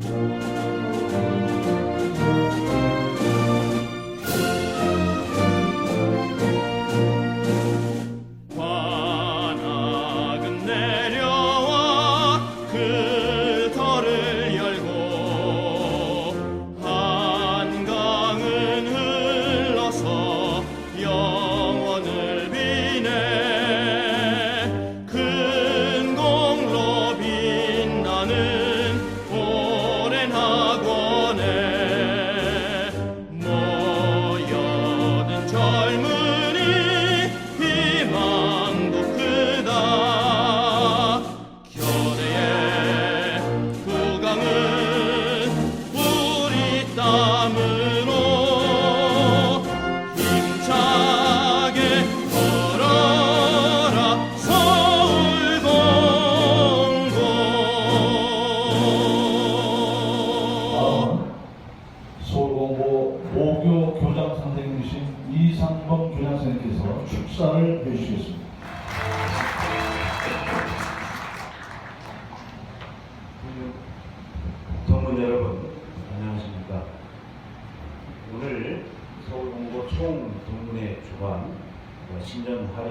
관악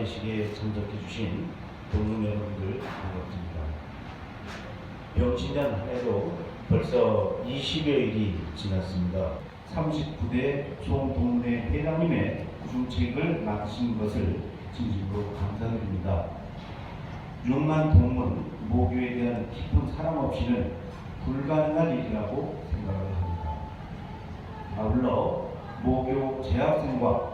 할애식에 참석해 주신 동문 여러분들 반갑습니다. 병신년 한 해도 벌써 20여일이 지났습니다. 39대 총 동문회 회장님의 중책을 맡으신 것을 진심으로 감사드립니다. 6만 동문 모교에 대한 깊은 사랑 없이는 불가능한 일이라고 생각을 합니다. 아울러 모교 재학생과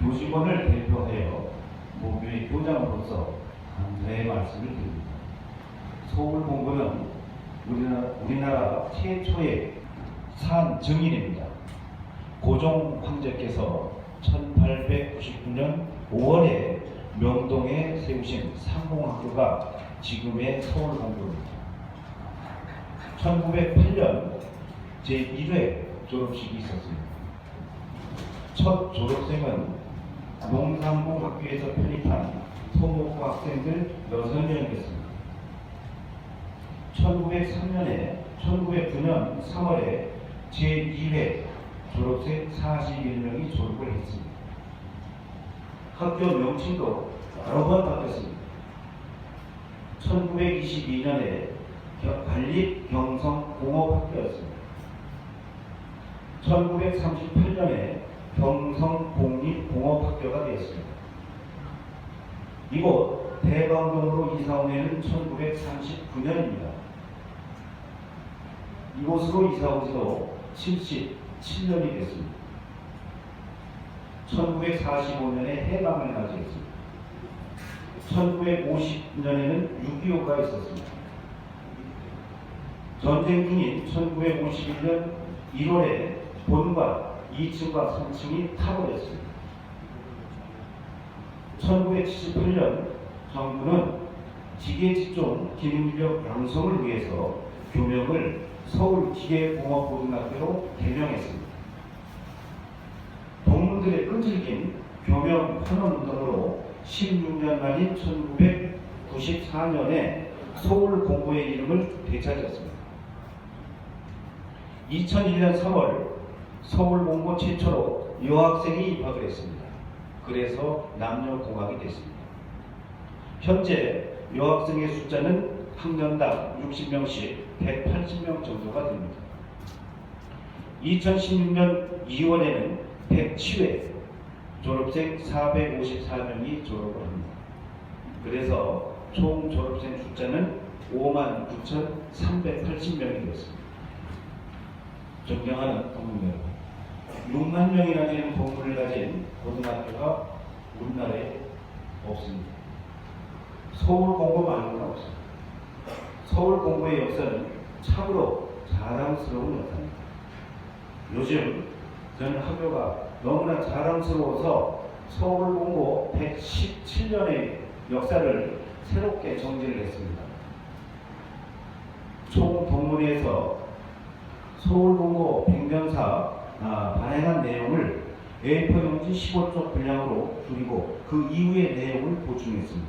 교직원을 대표하여 모교의 교장으로서 감사의 말씀을 드립니다. 서울 공부는 우리나라, 우리나라 최초의 산 증인입니다. 고종 황제께서 1899년 5월에 명동에 세우신 상공학교가 지금의 서울공고입니다. 1908년 제1회 졸업식이 있었습니다. 첫 졸업생은 농산공학교에서 편입한 토목과 학생들 6명이었습니다. 1903년에 1909년 3월에 제2회 졸업생 41명이 졸업을 했습니다. 학교 명칭도 여러 번 바뀌었습니다. 1922년에 관립경성공업학교였습니다. 1938년에 경성공립공업학교가 되었습니다. 이곳 대방동으로 이사 온 해는 1939년입니다. 이곳으로 이사 온 지도 77년이 됐습니다. 1945년에 해방을 맞이했습니다. 1950년에는 6.25가 있었습니다. 전쟁 중인 1951년 1월에 본관 2층과 3층이 타버렸습니다. 1978년 정부는 기계직종 기능력 양성을 위해서 교명을 서울기계공업고등학교로 개명했습니다. 동문들의 끈질긴 교명 환원운동으로 16년 만인 1994년에 서울 공고의 이름을 되찾았습니다. 2001년 3월 서울 공고 최초로 여학생이 입학을 했습니다. 그래서 남녀 공학이 됐습니다. 현재 여학생의 숫자는 학년당 60명씩 180명 정도가 됩니다. 2016년 2월에는 107회 졸업생 454명이 졸업을 합니다. 그래서 총 졸업생 숫자는 5만 9,380명이 되었습니다. 존경하는 동문 여러분, 6만 명이나 되는 동문을 가진 고등학교가 우리나라에 없습니다. 서울 공고만은 없습니다. 서울 공고의 역사는 참으로 자랑스러운 역사입니다. 요즘 저는 학교가 너무나 자랑스러워서 서울 공고 117년의 역사를 새롭게 정지를 했습니다. 총 동문회에서 서울 공고 100년사 아, 발행한 내용을 A4 용지 15쪽 분량으로 줄이고 그 이후의 내용을 보충했습니다.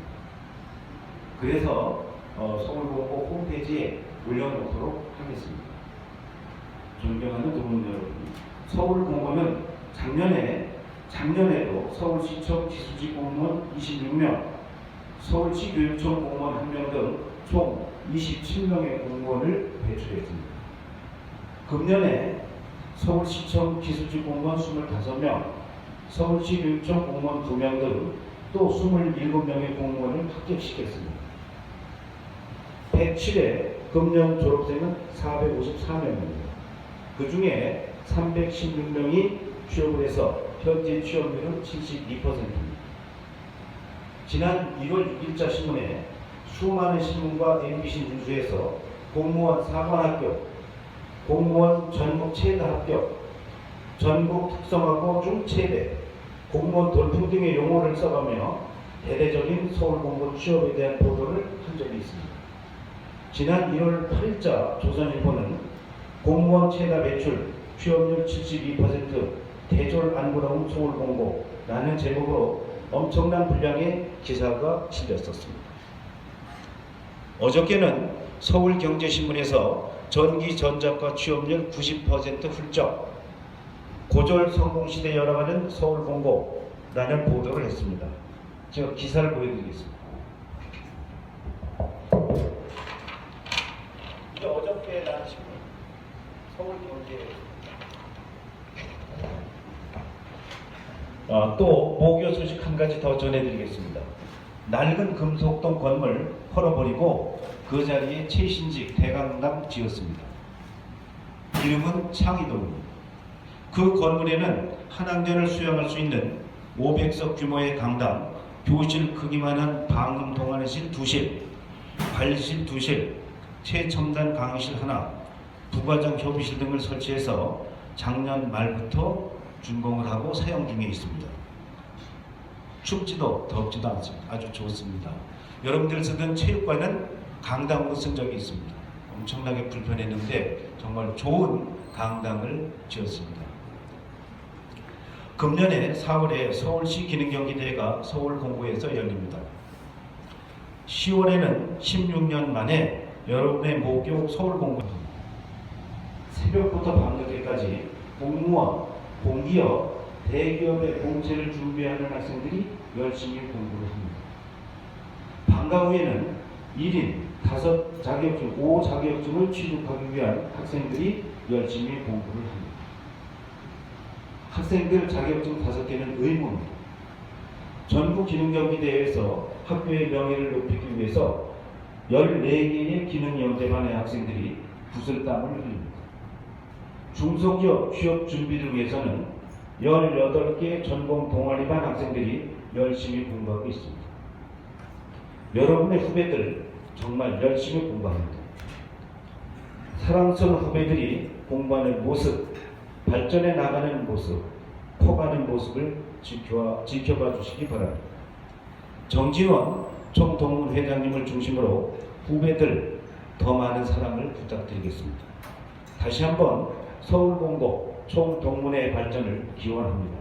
그래서 어, 서울공고 홈페이지에 올려놓도록 하겠습니다. 존경하는 동문 여러분, 서울공고는 작년에 작년에도 서울시청 기수직 공무원 26명, 서울시 교육청 공무원 1명 등 총 27명의 공무원을 배출했습니다. 금년에 서울시청 기수직 공무원 25명, 서울시 교육청 공무원 2명 등 또 27명의 공무원을 합격시켰습니다. 107회 금년 졸업생은 454명입니다. 그 중에 316명이 취업을 해서 현재 취업률은 72%입니다. 지난 1월 6일자 신문에 수많은 신문과 MBC 뉴스에서 공무원 사관 합격, 공무원 전국 최다 합격, 전국 특성화고 중 최대, 공무원 돌풍 등의 용어를 써가며 대대적인 서울공고 취업에 대한 보도를 한 적이 있습니다. 지난 1월 8일자 조선일보는 공무원 최다 매출, 취업률 72%, 대졸 안구러운 서울 공고라는 제목으로 엄청난 분량의 기사가 실렸었습니다. 어저께는 서울경제신문에서 전기 전자과 취업률 90% 훌쩍 고졸 성공시대 열어가는 서울공고 라는 보도를 했습니다. 제가 기사를 보여드리겠습니다. 어저께 난 신문 서울 경제 어, 또 모교 소식 한 가지 더 전해드리겠습니다. 낡은 금속동 건물 헐어버리고 그 자리에 최신직 대강당 지었습니다. 이름은 창의동입니다. 그 건물에는 한 학년을 수용할 수 있는 500석 규모의 강당, 교실 크기만한 방음 동안의실 두실, 관리실 두실, 최첨단 강의실 하나, 부과장 협의실 등을 설치해서 작년 말부터 준공을 하고 사용 중에 있습니다. 춥지도 덥지도 않습니다. 아주 좋습니다. 여러분들 쓰던 체육관은 강당으로 쓴 적이 있습니다. 엄청나게 불편했는데 정말 좋은 강당을 지었습니다. 금년에 4월에 서울시 기능경기대회가 서울공고에서 열립니다. 10월에는 16년 만에 여러분의 모교 서울공고 새벽부터 밤늦게까지 공무원, 공기업, 대기업의 공채를 준비하는 학생들이 열심히 공부를 합니다. 방과 후에는 1인 5 자격증, 5 자격증을 취득하기 위한 학생들이 열심히 공부를 합니다. 학생들 자격증 5개는 의무입니다. 전국 기능경기 대회에서 학교의 명예를 높이기 위해서 14개의 기능연대반의 학생들이 붓을 땀을 흘립니다. 중소기업 취업 준비를 위해서는 18개 전공 동아리반 학생들이 열심히 공부하고 있습니다. 여러분의 후배들 정말 열심히 공부합니다. 사랑스러운 후배들이 공부하는 모습, 발전해 나가는 모습, 커가는 모습을 지켜, 지켜봐 주시기 바랍니다. 정진원 총동문 회장님을 중심으로 후배들 더 많은 사랑을 부탁드리겠습니다. 다시 한번 서울공고 총동문회 발전을 기원합니다.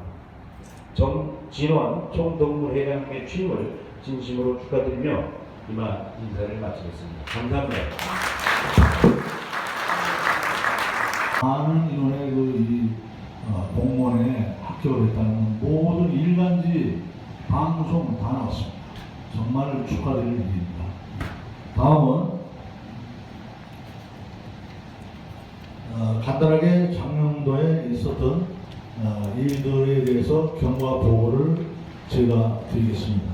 정진원 총동문 회장님의 취임을 진심으로 축하드리며 이만 인사를 마치겠습니다. 감사합니다. 많은 인원의 그이 어, 공무원에 합격을 했다는 모든 일간지 방송 다 나왔습니다. 정말 축하드릴 일입니다. 다음은 어, 간단하게 작년도에 있었던 어, 일들에 대해서 경과 보고를 제가 드리겠습니다.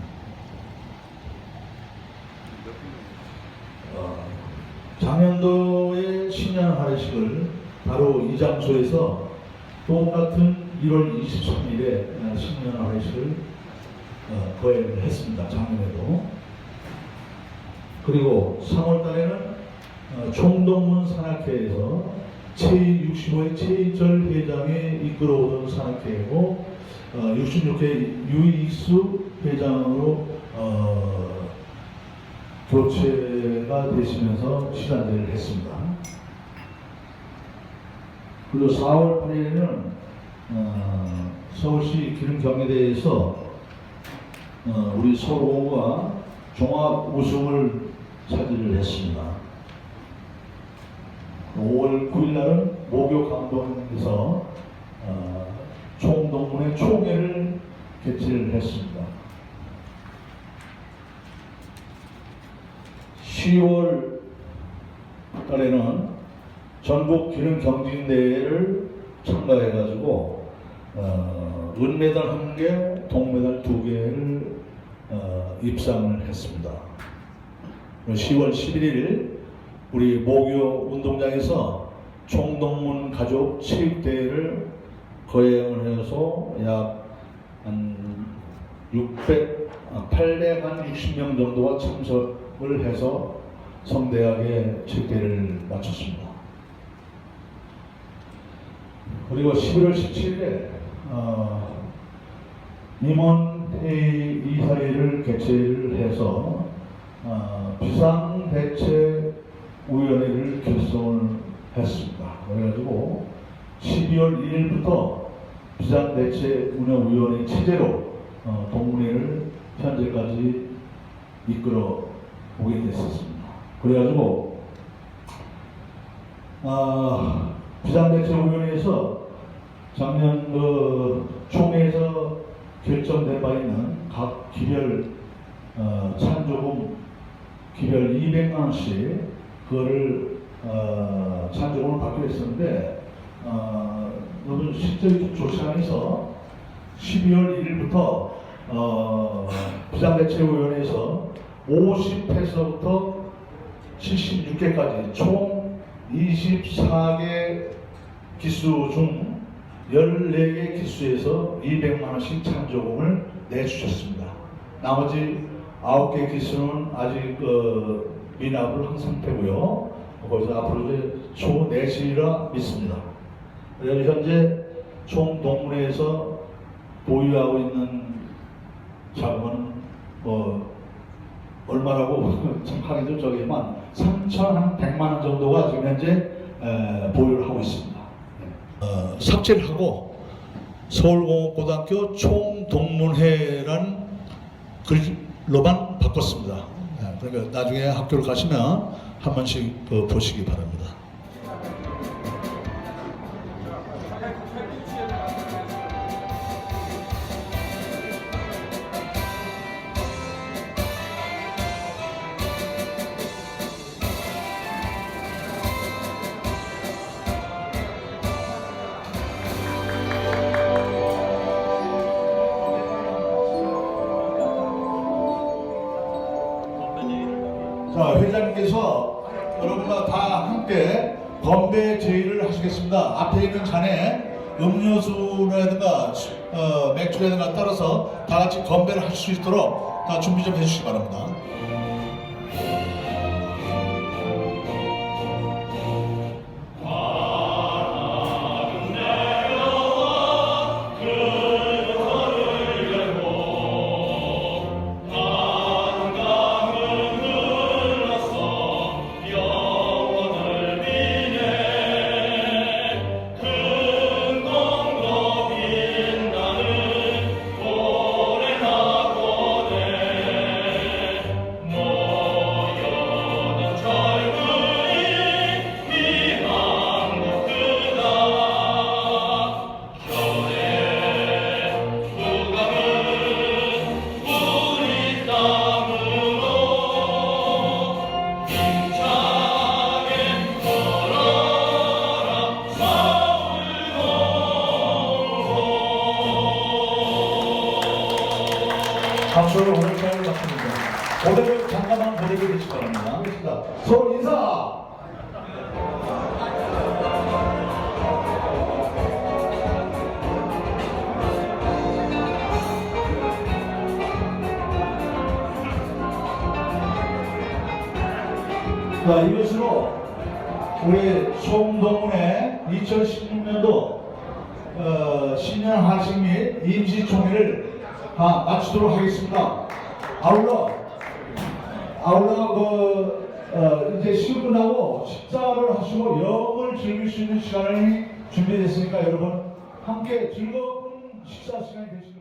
어, 작년도의 신년 할애식을 바로 이 장소에서 똑같은 1월 23일에 신년 할애식을 어, 거행을 했습니다. 작년에도. 그리고 3월 달에는 어, 총동문 산악회에서 제65회 최인철 회장이 이끌어오던 산악회이고 어, 66회 유익수 회장으로 어, 교체 가 되시면서 실안대를 했습니다. 그리고 4월 8일에는 어, 서울시 기능경희대에서 어, 우리 서울공과 종합 우승을 차지를 했습니다. 5월 9일 날은 모교 감독에서 어, 총동문회 총회를 개최를 했습니다. 10월 달에는 전국 기능 경진 대회를 참가해 가지고 어, 은메달 한 개, 동메달 두 개를 어, 입상을 했습니다. 10월 11일 우리 모교 운동장에서 총동문 가족 체육대회를 거행을 해서 약 한 600, 아, 860명 정도가 참석 을 해서 성대하게 체육대회를 마쳤습니다. 그리고 11월 17일에 어, 임원회의 이사회를 개최를 해서 어, 비상대책위원회를 결성을 했습니다. 그래가지고 12월 1일부터 비상대책운영위원회 체제로 어, 동문회를 현재까지 이끌어 오게 됐었습니다. 그래가지고 아, 비상대책위원회에서 작년 그 총회에서 결정된 바 있는 각 기별 어, 찬조금 기별 200만 원씩 그거를 어, 찬조금을 받기로 했었는데 어, 너무 실적이 좀 좋지 않아서 12월 1일부터 어, 비상대책위원회에서 50회서부터 76개까지 총 24개 기수 중 14개 기수에서 200만 원씩 찬조금을 내주셨습니다. 나머지 9개 기수는 아직 그 미납을 한 상태고요. 거기서 앞으로 이제 총 내시리라 믿습니다. 그래서 현재 총 동문회에서 보유하고 있는 자금은 뭐 얼마라고 참 하기도 저기만 3,100만 원 정도가 지금 현재 에, 보유를 하고 있습니다. 어, 삭제를 하고 서울공업고등학교 총동문회란 글로만 바꿨습니다. 예, 그러니까 나중에 학교를 가시면 한 번씩 그 보시기 바랍니다. 건배 제의를 하시겠습니다. 앞에 있는 잔에 음료수라든가 어, 맥주라든가 따라서 다 같이 건배를 할수 있도록 다 준비 좀 해주시기 바랍니다. 박수로 오늘 시간을 마칩니다. 고대를 잠깐만 보내게 되시기 바랍니다. 알겠습니다. 서울 인사! 자, 이것으로 우리 송동문의 2016년도 어, 신년 하식 및 임시총회를 다 마치도록 하겠습니다. 아울러 아울러 그 어, 이제 끝나고 식사를 하시고 영을 즐길 수 있는 시간이 준비됐으니까 여러분 함께 즐거운 식사 시간이 되시길